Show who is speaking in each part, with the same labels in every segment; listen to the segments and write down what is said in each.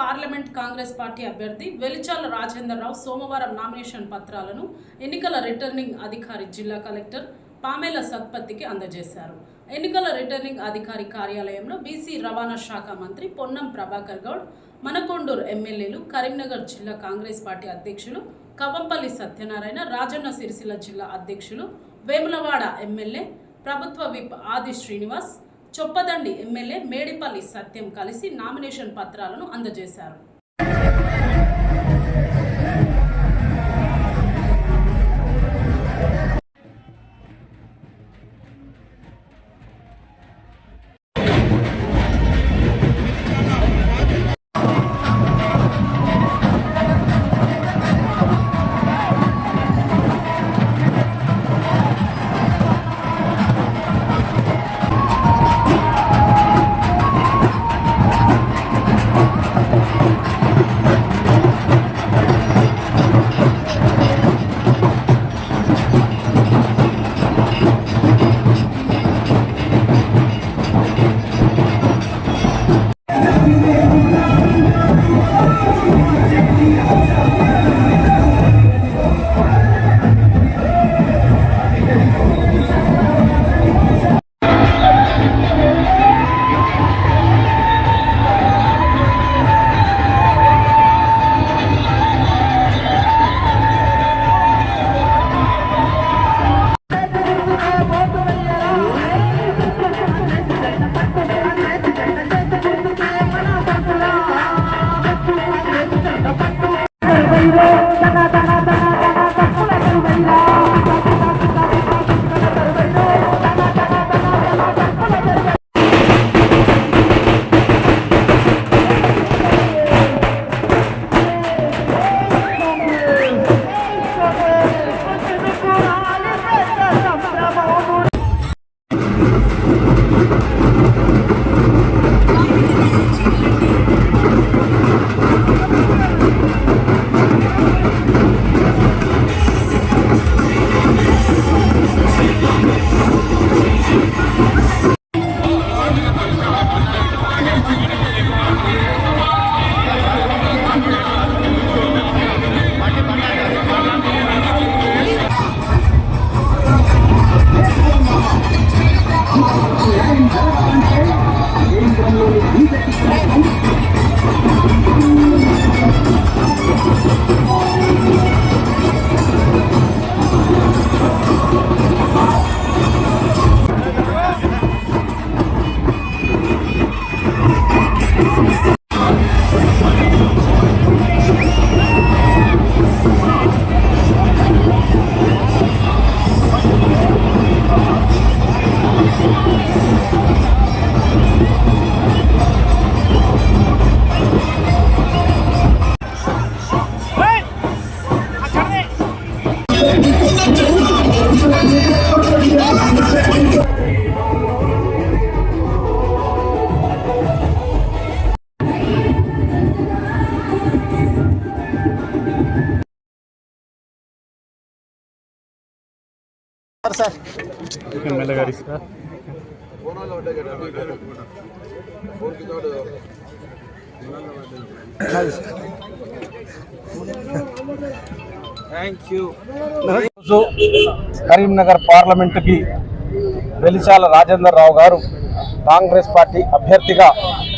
Speaker 1: Parliament Congress party అభ్యర్థి వెలిచాల రాజేందర్రావు సోమవారం nomination పత్రాలను ఎన్నికల రిటర్నింగ్ అధికారి జిల్లా కలెక్టర్ పామేల సత్పత్తికి అందజేశారు. ఎన్నికల రిటర్నింగ్ అధికారి కార్యాలయంలో బీసీ రవాణా శాఖ మంత్రి పొన్నం ప్రభాకర్ గౌడ్ మనకొండూరు ఎమ్మెల్యేలు కరీంనగర్ జిల్లా కాంగ్రెస్ పార్టీ అధ్యక్షులు కవంపల్లి సత్యనారాయణ రాజన్న సిరిసిల్ల జిల్లా అధ్యక్షులు వేములవాడ ఎమ్మెల్యే ప్రభుత్వ విప్ ఆది శ్రీనివాస్ చొప్పదండి ఎమ్మెల్యే మేడిపల్లి సత్యం కలిసి నామినేషన్ పత్రాలను అందజేశారు.
Speaker 2: ఈరోజు కరీంనగర్ పార్లమెంటుకి వెలిచాల రాజేందర్ రావు గారు కాంగ్రెస్ పార్టీ అభ్యర్థిగా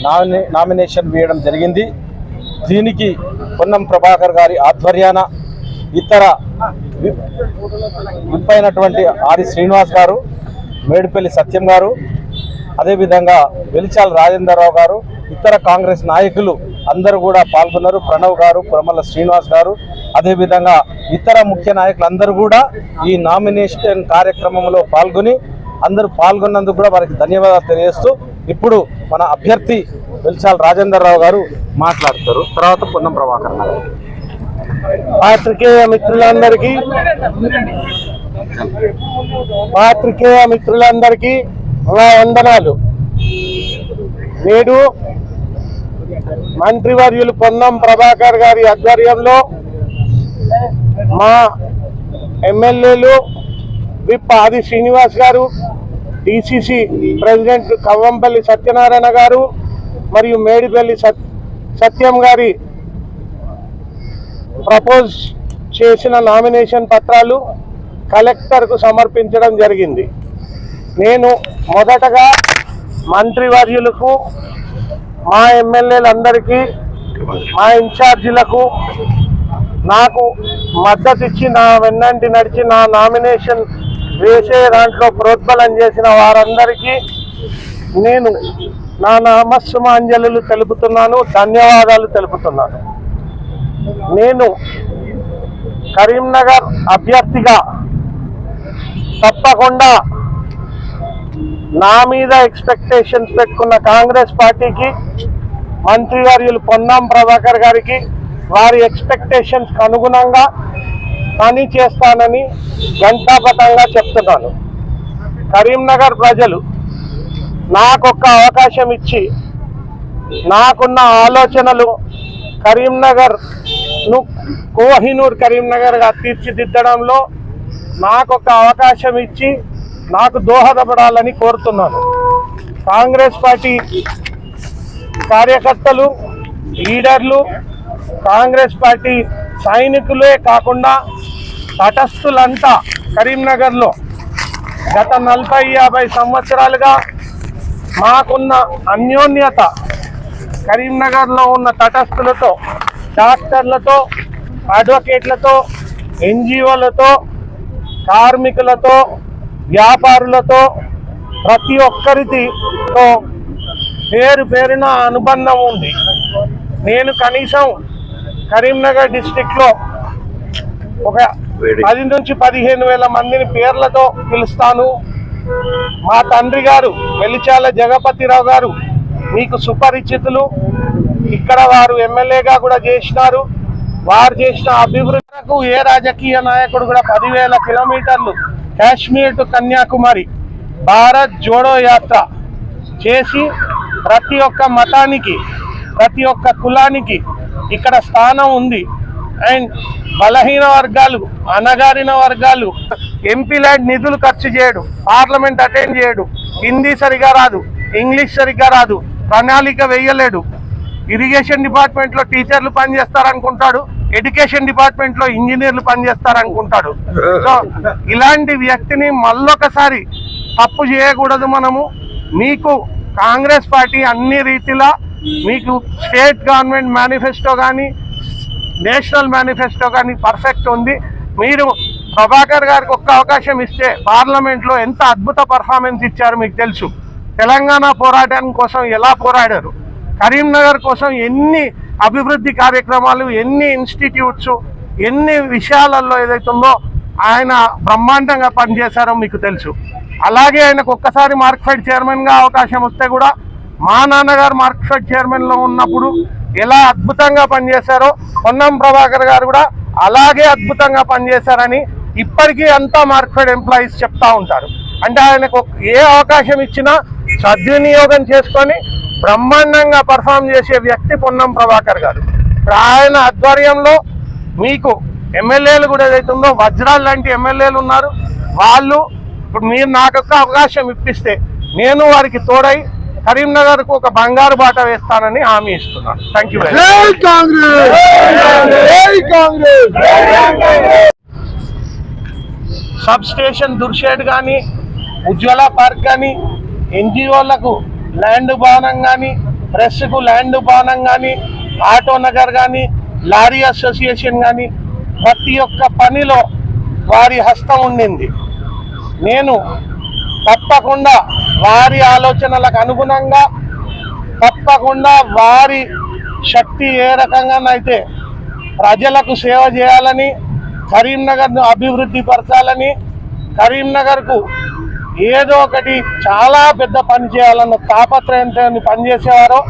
Speaker 2: నామినే నామినేషన్ వేయడం జరిగింది. దీనికి పొన్నం ప్రభాకర్ గారి ఆధ్వర్యాన ఇతర విప్పైనటువంటి విప్ అయినటువంటి ఆది శ్రీనివాస్ గారు మేడిపల్లి సత్యం గారు అదేవిధంగా వెలిచాల రాజేందర్ రావు గారు ఇతర కాంగ్రెస్ నాయకులు అందరూ కూడా పాల్గొన్నారు. ప్రణవ్ గారు ప్రమల శ్రీనివాస్ గారు అదేవిధంగా ఇతర ముఖ్య నాయకులు అందరూ కూడా ఈ నామినేషన్ కార్యక్రమంలో పాల్గొని అందరూ పాల్గొన్నందుకు కూడా వారికి ధన్యవాదాలు తెలియజేస్తూ ఇప్పుడు మన అభ్యర్థి వెలిచాల రాజేందర్ రావు గారు మాట్లాడతారు. తర్వాత పొన్నం ప్రభాకర్ గారు.
Speaker 3: పాత్రికేయ మిత్రులందరికీ. పాత్రికేయ మిత్రులందరికీ నా వందనాలు. నేడు మంత్రివర్యులు పొన్నం ప్రభాకర్ గారి ఆధ్వర్యంలో మా ఎమ్మెల్యేలు విప్ ఆది శ్రీనివాస్ గారు డిసిసి ప్రెసిడెంట్ కవ్వంపల్లి సత్యనారాయణ గారు మరియు మేడిపల్లి సత్ సత్యం గారి ప్రపోజ్ చేసిన నామినేషన్ పత్రాలు కలెక్టర్కు సమర్పించడం జరిగింది. నేను మొదటగా మంత్రివర్యులకు మా ఎమ్మెల్యేలందరికీ మా ఇన్ఛార్జీలకు నాకు మద్దతు ఇచ్చి నా వెన్నంటి నడిచి నా నామినేషన్ వేసే దాంట్లో ప్రోద్బలం చేసిన వారందరికీ నేను నా నామస్సుమాంజలు తెలుపుతున్నాను ధన్యవాదాలు తెలుపుతున్నాను. నేను కరీంనగర్ అభ్యర్థిగా తప్పకుండా నా మీద ఎక్స్పెక్టేషన్స్ పెట్టుకున్న కాంగ్రెస్ పార్టీకి మంత్రివర్యులు పొన్నం ప్రభాకర్ గారికి వారి ఎక్స్పెక్టేషన్స్కి అనుగుణంగా పని చేస్తానని ఘంటాపథంగా చెప్తున్నాను. కరీంనగర్ ప్రజలు నాకొక్క అవకాశం ఇచ్చి నాకున్న ఆలోచనలు కరీంనగర్ను కోహినూర్ కరీంనగర్గా తీర్చిదిద్దడంలో నాకు ఒక అవకాశం ఇచ్చి నాకు దోహదపడాలని కోరుతున్నాను. కాంగ్రెస్ పార్టీ కార్యకర్తలు లీడర్లు కాంగ్రెస్ పార్టీ సైనికులే కాకుండా తటస్థులంతా కరీంనగర్లో గత నలభై యాభై సంవత్సరాలుగా మాకున్న అన్యోన్యత కరీంనగర్లో ఉన్న తటస్థులతో డాక్టర్లతో అడ్వకేట్లతో ఎన్జిఓలతో కార్మికులతో వ్యాపారులతో ప్రతి ఒక్కరితో పేరు పేరున అనుబంధం ఉంది. నేను కనీసం కరీంనగర్ డిస్టిక్లో ఒక పది నుంచి పదిహేను వేల మందిని పేర్లతో పిలుస్తాను. మా తండ్రి గారు వెలిచాల జగపతిరావు గారు మీకు సుపరిచితులు. ఇక్కడ వారు ఎమ్మెల్యేగా కూడా చేసినారు. వారు చేసిన అభివృద్ధికు ఏ రాజకీయ నాయకుడు కూడా పదివేల కిలోమీటర్లు కాశ్మీర్ టు కన్యాకుమారి భారత్ జోడో యాత్ర చేసి ప్రతి ఒక్క మతానికి ప్రతి ఒక్క కులానికి ఇక్కడ స్థానం ఉంది. అండ్ బలహీన వర్గాలు అనగారిన వర్గాలు ఎంపీ ల్యాండ్ నిధులు ఖర్చు చేయడు. పార్లమెంట్ అటెండ్ చేయడు. హిందీ సరిగా రాదు. ఇంగ్లీష్ సరిగ్గా రాదు. ప్రణాళిక వేయలేడు. ఇరిగేషన్ డిపార్ట్మెంట్లో టీచర్లు పనిచేస్తారనుకుంటాడు. ఎడ్యుకేషన్ డిపార్ట్మెంట్లో ఇంజనీర్లు పనిచేస్తారనుకుంటాడు. సో ఇలాంటి వ్యక్తిని మళ్ళొకసారి తప్పు చేయకూడదు మనము. మీకు కాంగ్రెస్ పార్టీ అన్ని రీతిలా మీకు స్టేట్ గవర్నమెంట్ మేనిఫెస్టో కానీ నేషనల్ మేనిఫెస్టో కానీ పర్ఫెక్ట్ ఉంది. మీరు ప్రభాకర్ గారికి ఒక్క అవకాశం ఇస్తే పార్లమెంట్లో ఎంత అద్భుత పర్ఫార్మెన్స్ ఇచ్చారు మీకు తెలుసు. తెలంగాణ పోరాటం కోసం ఎలా పోరాడారు? కరీంనగర్ కోసం ఎన్ని అభివృద్ధి కార్యక్రమాలు ఎన్ని ఇన్స్టిట్యూట్స్ ఎన్ని విషయాలలో ఏదైతుందో ఆయన బ్రహ్మాండంగా పనిచేశారో మీకు తెలుసు. అలాగే ఆయనకు ఒక్కసారి మార్క్ఫెడ్ చైర్మన్గా అవకాశం వస్తే కూడా మా నాన్నగారు మార్క్ఫెడ్ చైర్మన్లో ఉన్నప్పుడు ఎలా అద్భుతంగా పనిచేశారో పొన్నం ప్రభాకర్ గారు కూడా అలాగే అద్భుతంగా పనిచేశారని ఇప్పటికీ అంతా మార్క్ఫెడ్ ఎంప్లాయీస్ చెప్తా ఉంటారు. అంటే ఆయనకు ఏ అవకాశం ఇచ్చినా సద్వినియోగం చేసుకొని బ్రహ్మాండంగా పర్ఫామ్ చేసే వ్యక్తి పొన్నం ప్రభాకర్ గారు. ఆయన ఆధ్వర్యంలో మీకు ఎమ్మెల్యేలు కూడా ఏదైతుందో వజ్రాలు లాంటి ఎమ్మెల్యేలు ఉన్నారు. వాళ్ళు ఇప్పుడు మీరు నాకు ఒక అవకాశం ఇప్పిస్తే నేను వారికి తోడై కరీంనగర్కు ఒక బంగారు బాట వేస్తానని హామీ ఇస్తున్నాను. Thank you sub station Durshed కానీ ఉజ్వల పార్క్ కానీ ఎన్జిఓలకు ల్యాండ్ భవనం కానీ ప్రెస్కు ల్యాండ్ భవనం కానీ ఆటో నగర్ కానీ లారీ అసోసియేషన్ కానీ ప్రతి ఒక్క పనిలో వారి హస్తం ఉండింది. నేను తప్పకుండా వారి ఆలోచనలకు అనుగుణంగా తప్పకుండా వారి శక్తి ఏ రకంగానైతే ప్రజలకు సేవ చేయాలని కరీంనగర్ను అభివృద్ధి పరచాలని కరీంనగర్కు ఏదో ఒకటి చాలా పెద్ద పని చేయాలన్న తాపత్రయంతో పనిచేసేవారో.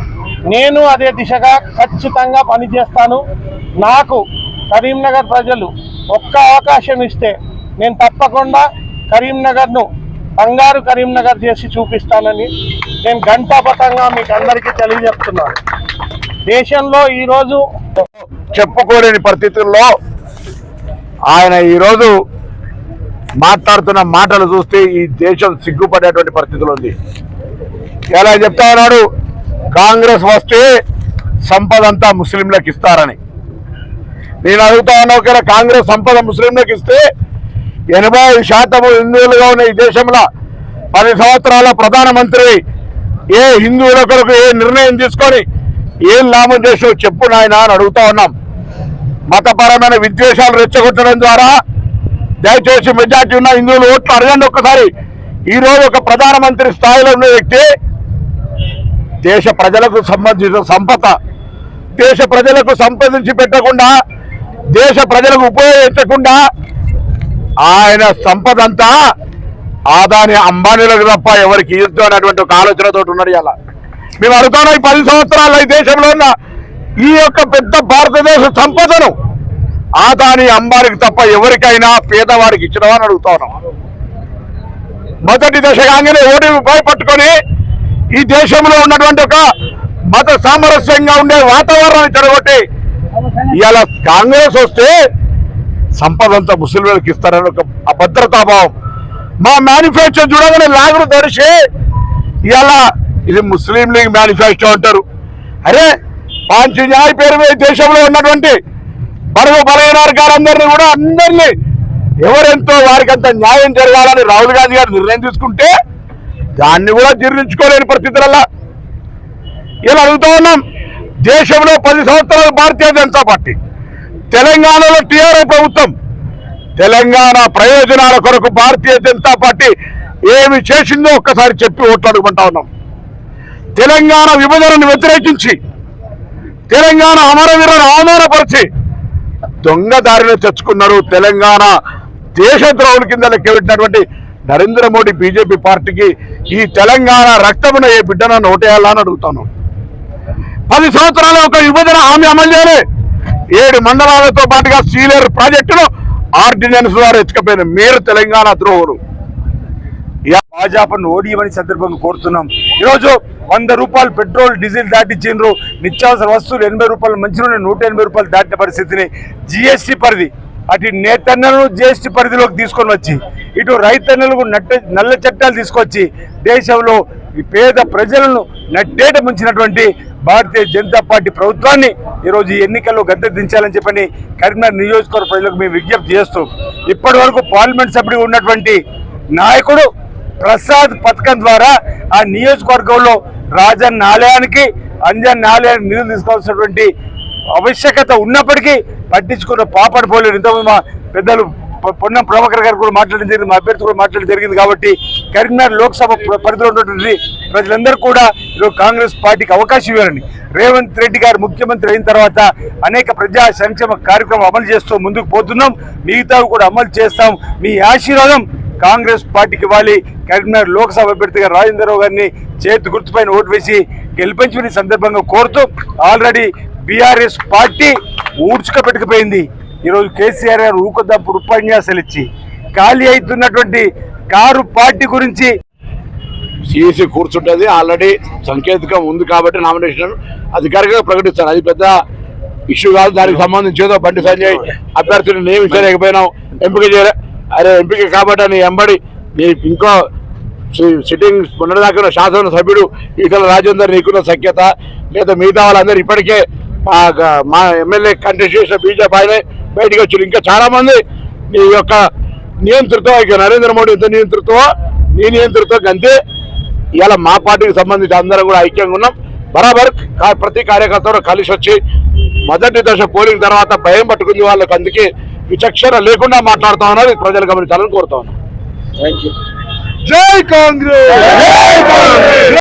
Speaker 3: నేను అదే దిశగా ఖచ్చితంగా పనిచేస్తాను నాకు కరీంనగర్ ప్రజలు ఒక్క అవకాశం ఇస్తే నేను తప్పకుండా కరీంనగర్ను బంగారు కరీంనగర్ చేసి చూపిస్తానని నేను గంటాపతంగా మీకు అందరికీ తెలియజెప్తున్నాను దేశంలో ఈరోజు
Speaker 4: చెప్పుకోలేని పరిస్థితుల్లో ఆయన ఈరోజు మాట్లాడుతున్న మాటలు చూస్తే ఈ దేశం సిగ్గుపడేటువంటి పరిస్థితులు ఉంది. ఎలా చెప్తా ఉన్నాడు కాంగ్రెస్ వస్తే సంపద అంతా ముస్లింలకు ఇస్తారని. నేను అడుగుతా ఉన్నా ఒకవేళ కాంగ్రెస్ సంపద ముస్లింలకు ఇస్తే ఎనభై శాతం హిందువులుగా ఉన్న ఈ దేశంలో పది సంవత్సరాల ప్రధానమంత్రి ఏ హిందువుల కొరకు ఏ నిర్ణయం తీసుకొని ఏం లాభం చేసో చెప్పు నాయన అని అడుగుతా ఉన్నాం. మతపరమైన విద్వేషాలు రెచ్చగొట్టడం ద్వారా దయచేసి మెజార్టీ ఉన్న హిందువులు ఓట్లు అడగండి ఒక్కసారి. ఈ రోజు ఒక ప్రధానమంత్రి స్థాయిలో ఉన్న వ్యక్తి దేశ ప్రజలకు సంబంధించిన సంపద దేశ ప్రజలకు సంపాదించి పెట్టకుండా దేశ ప్రజలకు ఉపయోగించకుండా ఆయన సంపద అంతా ఆదాని అంబానీలకు తప్ప ఎవరికి ఇద్దు అనేటువంటి ఒక ఆలోచనతో ఉన్నాడు ఇలా మేము అడుగుతున్నాం ఈ పది సంవత్సరాల ఈ దేశంలో ఉన్న ఈ యొక్క పెద్ద భారతదేశ సంపదను ఆదాని అంబారికి తప్ప ఎవరికైనా పేదవాడికి ఇచ్చినవా అని అడుగుతా ఉన్నాం. మొదటి దశ కాగానే ఓడి భయపట్టుకొని ఈ దేశంలో ఉన్నటువంటి ఒక మత సామరస్యంగా ఉండే వాతావరణాన్ని చెడగొట్టి ఇవాళ కాంగ్రెస్ వస్తే సంపద అంతా ముస్లింలకు ఇస్తారని ఒక అభద్రతాభావం. మా మేనిఫెస్టో చూడగానే లాగులు తడిసి ఇవాళ ఇది ముస్లిం లీగ్ మేనిఫెస్టో అంటారు. అరే పాంచ పేరు మీద దేశంలో ఉన్నటువంటి బరువు బలహీన వర్గాలందరినీ కూడా అందరినీ ఎవరెంతో వారికి అంత న్యాయం జరగాలని రాహుల్ గాంధీ గారు నిర్ణయం తీసుకుంటే దాన్ని కూడా జీర్ణించుకోలేని పరిస్థితులలో ఇలా అడుగుతా ఉన్నాం. దేశంలో పది సంవత్సరాలు భారతీయ జనతా పార్టీ తెలంగాణలో టీఆర్ఏ ప్రభుత్వం తెలంగాణ ప్రయోజనాల కొరకు భారతీయ జనతా పార్టీ ఏమి చేసిందో ఒక్కసారి చెప్పి ఓట్లు అడుగుకుంటా ఉన్నాం. తెలంగాణ విభజనను వ్యతిరేకించి తెలంగాణ అమరవీరులను అవమానపరిచి దొంగ దారిలో తెచ్చుకున్నారు తెలంగాణ దేశద్రోహుల కింద లెక్కబెట్టినటువంటి నరేంద్ర మోడీ బీజేపీ పార్టీకి ఈ తెలంగాణ రక్తమున ఏ బిడ్డన నోటేయాలని అడుగుతాను. పది సంవత్సరాల ఒక విభజన హామీ అమలు చేయలే. ఏడు మండలాలతో పాటుగా సీలేరు ప్రాజెక్టును ఆర్డినెన్స్ ద్వారా ఎత్తుకపోయిన మీరు తెలంగాణ ద్రోహులు.
Speaker 5: భాజపాను ఓడియమని సందర్భంగా కోరుతున్నాం. ఈరోజు వంద రూపాయలు పెట్రోల్ డీజిల్ దాటిచ్చిండ్రు నిత్యావసర వస్తువులు ఎనభై రూపాయలు మంచినూనె నూట ఎనభై రూపాయలు దాటిన పరిస్థితిని జిఎస్టీ పరిధి అటు నేతన్నలను జిఎస్టీ పరిధిలోకి తీసుకొని వచ్చి ఇటు రైతన్నలకు నట్ట నల్ల చట్టాలు తీసుకొచ్చి దేశంలో ఈ పేద ప్రజలను నట్టేట ముంచినటువంటి భారతీయ జనతా పార్టీ ప్రభుత్వాన్ని ఈరోజు ఈ ఎన్నికల్లో గద్దె దించాలని చెప్పని కరీంనగర్ నియోజకవర్గ ప్రజలకు మేము విజ్ఞప్తి చేస్తూ ఇప్పటి వరకు పార్లమెంట్ సభ్యుడిగా ఉన్నటువంటి నాయకుడు ప్రసాద్ పథకం ద్వారా ఆ నియోజకవర్గంలో రాజన్న ఆలయానికి అంజన్ ఆలయానికి నిధులు తీసుకోవాల్సినటువంటి ఆవశ్యకత ఉన్నప్పటికీ పట్టించుకున్న పాపడి పోలేరు. ఇంతకుముందు మా పెద్దలు పొన్నం ప్రభాకర్ గారు కూడా మాట్లాడడం జరిగింది మా అభ్యర్థి కూడా మాట్లాడడం జరిగింది కాబట్టి కరీంనగర్ లోక్సభ పరిధిలో ఉన్నటువంటి ప్రజలందరూ కూడా ఈరోజు కాంగ్రెస్ పార్టీకి అవకాశం ఇవ్వాలని. రేవంత్ రెడ్డి గారు ముఖ్యమంత్రి అయిన తర్వాత అనేక ప్రజా సంక్షేమ కార్యక్రమం అమలు చేస్తూ ముందుకు పోతున్నాం. మిగతావి కూడా అమలు చేస్తాం. మీ ఆశీర్వాదం కాంగ్రెస్ పార్టీకి ఇవ్వాలి కరీంనగర్ లోక్సభ అభ్యర్థిగా రాజేంద్రరావు గారిని చేతి గుర్తుపైన ఓటు వేసి గెలిపించిన సందర్భంగా కోరుతూ ఆల్రెడీ బీఆర్ఎస్ పార్టీ ఊడ్చుకపెట్టుకుపోయింది ఈరోజు కేసీఆర్ గారు ఊకొద్దప్పుడు ఉపన్యాసాలు ఇచ్చి ఖాళీ అవుతున్నటువంటి కారు పార్టీ గురించి
Speaker 4: సిఈసి కూర్చుంటుంది. ఆల్రెడీ సంకేతికం ఉంది కాబట్టి నామినేషన్ అధికారికంగా ప్రకటిస్తారు. అది పెద్ద ఇష్యూ కాదు. దానికి సంబంధించి ఏదో బండి సంజయ్ అభ్యర్థిని నియమించలేకపోయినాం. ఎంపిక చేయలే. అరే ఎంపిక కాబట్టి నీ ఎంబడి నీ ఇంకో సి- సిట్టింగ్ మొన్నటిదాకా శాసన సభ్యుడు ఈటల రాజేందర్ నీకున్న సఖ్యత లేదా మిగతా వాళ్ళందరూ ఇప్పటికే మా మా ఎమ్మెల్యే కంటెస్ట్ చేసిన బీజేపీ ఆయనే బయటకు వచ్చారు ఇంకా చాలామంది నీ యొక్క నియంతృత్వం ఇక నరేంద్ర మోడీ ఎంత నియంతృత్వం నీ నియంతృత్వం అంతే ఇవాళ మా పార్టీకి సంబంధించి అందరం కూడా ఐక్యంగా ఉన్నాం. బరాబర్ ప్రతి కార్యకర్తలు కలిసి వచ్చి మొదటి దశ పోలింగ్ తర్వాత భయం పట్టుకుంది వాళ్ళకి. అందుకే విచక్షణ లేకుండా మాట్లాడుతా ఉన్నారు. ప్రజలు గమనించాలని కోరుతా ఉన్నాం.
Speaker 5: జై కాంగ్రెస్!